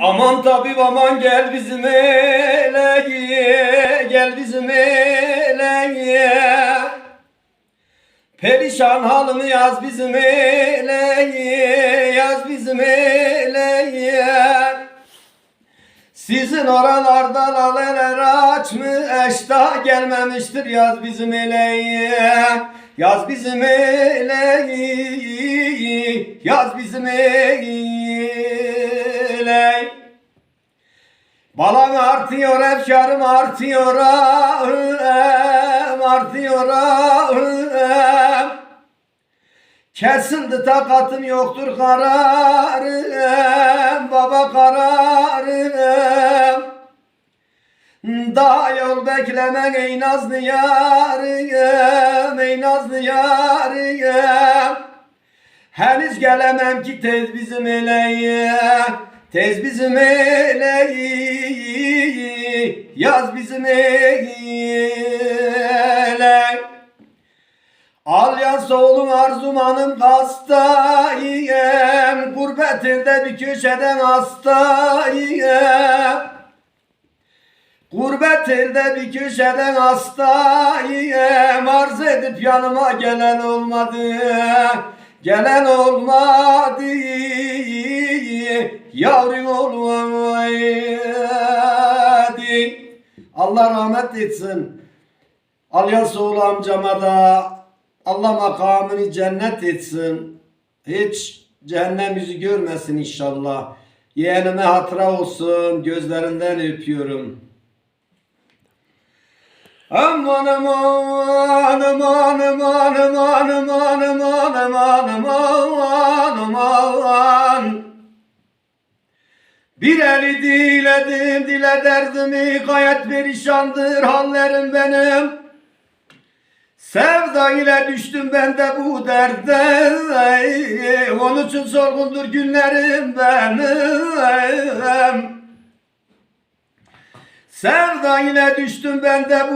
Aman tabip aman gel bizim ele gel bizim ele Perişan halımı yaz bizim ele yaz bizim ele Sizin oralarda laleler açmış da gelmemiştir yaz bizim eleğe Yaz bizim eleği Yaz bizim eleği Balam artıyor efkarım artıyor ahım artıyor ahım Kesildi takatım yoktur kararım. Baba kararım. Daha yol beklemen ey nazlı yarım ey nazlı yarım. Henüz gelemem ki tez bizim eleğe Tez bizim eleği Yaz bizim eleği Al yaz oğlum arzum hanım hastayım. Gurbet elde bir köşeden hastayım. Gurbet elde bir köşeden hastayım. Arz edip yanıma gelen olmadı Gelen olmadı Yavrum olmadı Allah rahmet etsin Alyas oğlu amcama da Allah makamını cennet etsin. Hiç cehennem yüzü görmesin inşallah. Yeğenime hatıra olsun. Gözlerinden öpüyorum. Aman aman aman aman aman aman aman aman aman Bir eli diledim dile derdimi gayet perişandır hallerim benim. Sevda ile düştüm ben de bu derde Onun için sorgundur günlerim benim. Sevda ile düştüm ben de bu